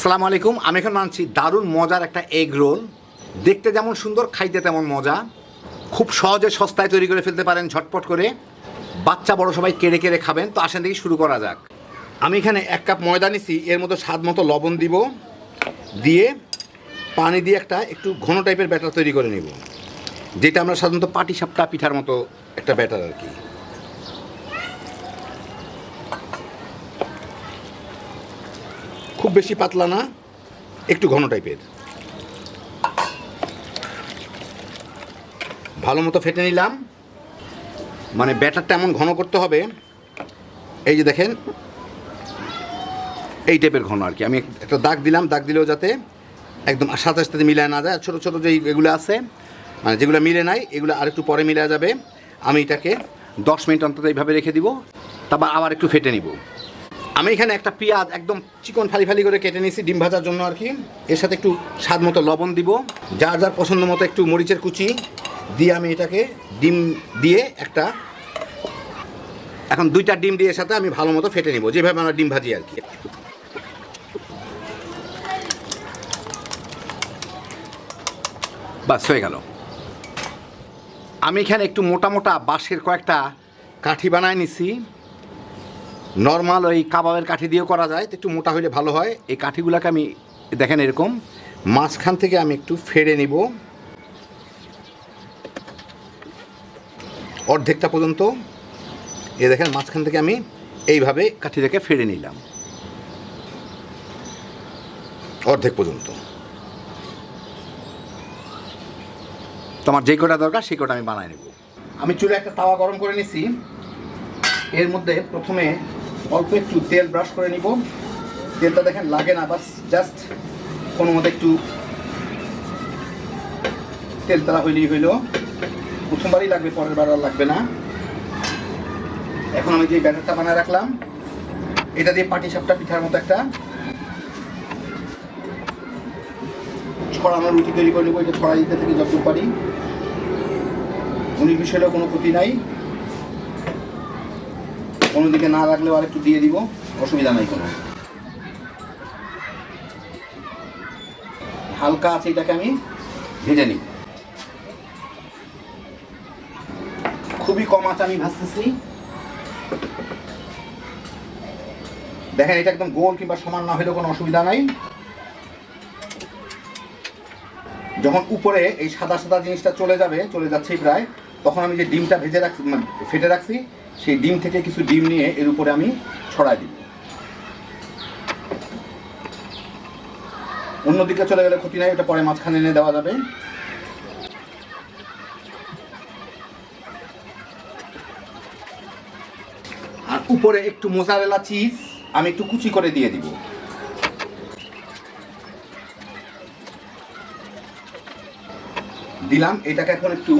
আসসালামু আলাইকুম। আমি এখন মানছি দারুণ মজার একটা এগ রোল দেখতে যেমন সুন্দর, খাইতে তেমন মজা। খুব সহজে সস্তায় তৈরি করে ফেলতে পারেন, ঝটপট করে। বাচ্চা, বড় সবাই কেড়ে কেড়ে খাবেন। তো আসেন দেখি শুরু করা যাক। আমি এখানে এক কাপ ময়দা নিছি, এর মতো স্বাদ মতো লবণ দিব। দিয়ে পানি দিয়ে একটা একটু ঘন টাইপের ব্যাটার তৈরি করে নিব। যেটা আমরা সাধারণত পাটি সাপটা পিঠার মতো একটা ব্যাটার আর কি। খুব বেশি পাতলা না, একটু ঘন টাইপের ভালো মতো ফেটে নিলাম। মানে ব্যাটারটা এমন ঘন করতে হবে, এই যে দেখেন, এই টাইপের ঘন আর কি। আমি একটা দাগ দিলাম, দাগ দিলেও যাতে একদম সাথে সাথে মিলায় না যায়। ছোটো ছোটো যে এগুলো আছে মানে যেগুলো মিলে নাই, এগুলো আরেকটু পরে মিলা যাবে। আমি এটাকে দশ মিনিট অন্তত এইভাবে রেখে দিব, তারপর আবার একটু ফেটে নিব। আমি এখানে একটা পেঁয়াজ একদম চিকন ফালি ফালি করে কেটে নিয়েছি, ডিম ভাজার জন্য আর কি। এর সাথে একটু স্বাদ মতো লবণ দিব। যার যার পছন্দ মতো একটু মরিচের কুচি দিয়ে আমি এটাকে ডিম দিয়ে একটা এখন দুইটা ডিম দিয়ে সাথে আমি ভালো মতো ফেটে নিব, যেভাবে আমরা ডিম ভাজি আর কি। বাস, হয়ে গেল। আমি এখানে একটু মোটা মোটা বাঁশের কয়েকটা কাঠি বানায় নিছি। নর্মাল ওই কাবাবের কাঠি দিয়েও করা যায়, তো একটু মোটা হলে ভালো হয়। এই কাঠিগুলোকে আমি, দেখেন এরকম, মাঝখান থেকে আমি একটু ফেড়ে নিব। অর্ধেকটা পর্যন্ত। এ দেখেন, মাঝখান থেকে আমি এইভাবে কাঠিটাকে ফেড়ে নিলাম। অর্ধেক পর্যন্ত। তোমার যে কটা দরকার, সেই কটা আমি বানাই নেব। আমি চুলে একটা তাওয়া গরম করে নিছি। এর মধ্যে প্রথমে অল্প একটু তেল ব্রাশ করে নিব। তেলটা দেখেন লাগে না বাস জাস্ট কোনো মতো একটু তেল তারা হইলেই হইল। প্রথমবারই লাগবে, পরের বার আর লাগবে না। এখন আমি যে ব্যাটারটা বানায় রাখলাম, এটা দিয়ে পাটি সাপটা পিঠার মতো একটা ছড়ানো রুটি তৈরি করে নেব, এটা ছড়া দিতে থেকে যতটুকু পারি। উনি বিষয়টা কোনো ক্ষতি নাই। কোনো দিকে না রাখলেও আর একটু দিয়ে দিব, অসুবিধা নাই কোনো। হালকা আছে এটাকে আমি ভেজে নিই। খুবই কম আছে আমি ভাজতেছি। দেখেন, এটা একদম গোল কিংবা সমান না হলেও কোনো অসুবিধা নাই। যখন উপরে এই সাদা সাদা জিনিসটা চলে যাবে, চলে যাচ্ছেই প্রায়, তখন আমি যে ডিমটা ভেজে রাখছি মানে ফেটে রাখছি সেই ডিম থেকে কিছু ডিম নিয়ে এর উপরে আমি ছড়াই দিব। অন্যদিকে চলে গেলে ক্ষতি নাই, ওটা পরে মাঝখানে এনে দেওয়া যাবে। আর উপরে একটু মোজারেলা চিজ আমি একটু কুচি করে দিয়ে দিব। দিলাম, এটাকে এখন একটু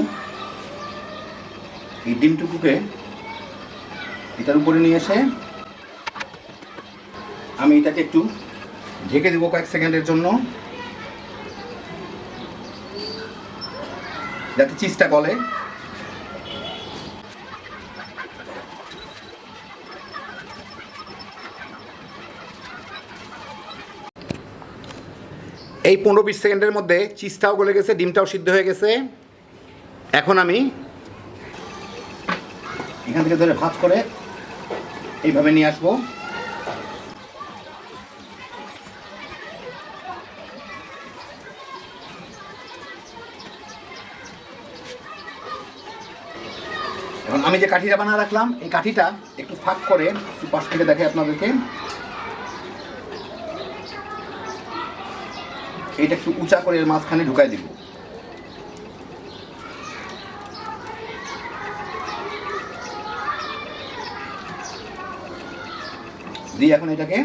এই ডিমটুকুকে এটার উপরে নিয়ে এসে আমি এটাকে একটু ঢেকে দেবো কয়েক সেকেন্ডের জন্য। যাতে চিজটা গলে। এই পনেরো বিশ সেকেন্ডের মধ্যে চিজটাও গলে গেছে, ডিমটাও সিদ্ধ হয়ে গেছে। এখন আমি এখান থেকে ধরে ভাজ করে এইভাবে নিয়ে আসব? এখন আমি যে কাঠিটা বানা রাখলাম, এই কাঠিটা একটু ফাঁক করে একটু পাশ থেকে দেখে আপনাদেরকে। এটা একটু উঁচা করে এর মাঝখানে ঢুকাই দিব। দিয়ে এখন এটাকে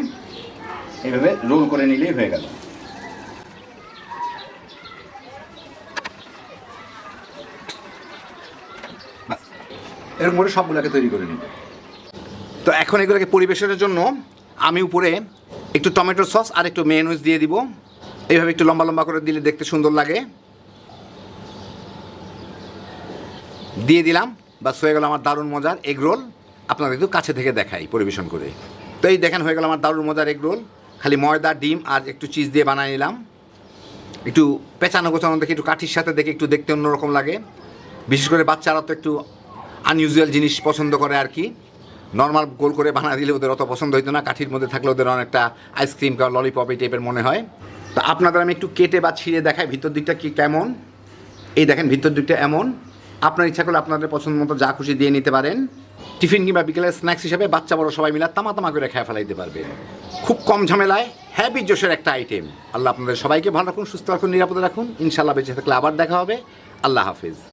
এইভাবে রোল করে নিলেই হয়ে গেল। এরকম করে সবগুলোকে তৈরি করে নিব তো এখন এগুলোকে পরিবেশনের জন্য আমি উপরে একটু টমেটো সস আর একটু মেয়নিজ দিয়ে দিব। এইভাবে একটু লম্বা লম্বা করে দিলে দেখতে সুন্দর লাগে। দিয়ে দিলাম। বাস হয়ে গেল আমার দারুণ মজার এগ রোল। আপনাদের একটু কাছে থেকে দেখাই পরিবেশন করে। তো এই দেখেন হয়ে গেল আমার দারুণ মজার এগ রোল। খালি ময়দা, ডিম আর একটু চিজ দিয়ে বানিয়ে নিলাম। একটু পেঁচানো গোছানো দেখে, একটু কাঠির সাথে দেখে একটু দেখতে অন্যরকম লাগে। বিশেষ করে বাচ্চারা তো একটু আনইউজুয়াল জিনিস পছন্দ করে আর কি। নর্মাল গোল করে বানা দিলে ওদের অত পছন্দ হইতো না। কাঠির মধ্যে থাকলে ওদের অনেকটা আইসক্রিম বা ললিপপ এই টাইপের মনে হয়। তো আপনাদের আমি একটু কেটে বা ছিঁড়ে দেখাই, ভিতর দিকটা কি কেমন? এই দেখেন, ভিতর দিকটা এমন। আপনার ইচ্ছা করলে আপনাদের পছন্দ মতো যা খুশি দিয়ে নিতে পারেন। টিফিন কিংবা বিকেলের স্ন্যাক্স হিসেবে বাচ্চা বড় সবাই মিলে তামা তামা করে খেয়ে ফেলাইতে পারবে। খুব কম ঝামেলায় হ্যাপি জোশের একটা আইটেম। আল্লাহ আপনাদের সবাইকে ভালো রাখুন, সুস্থ রাখুন, নিরাপদে রাখুন। ইনশাল্লাহ বেঁচে থাকলে আবার দেখা হবে। আল্লাহ হাফিজ।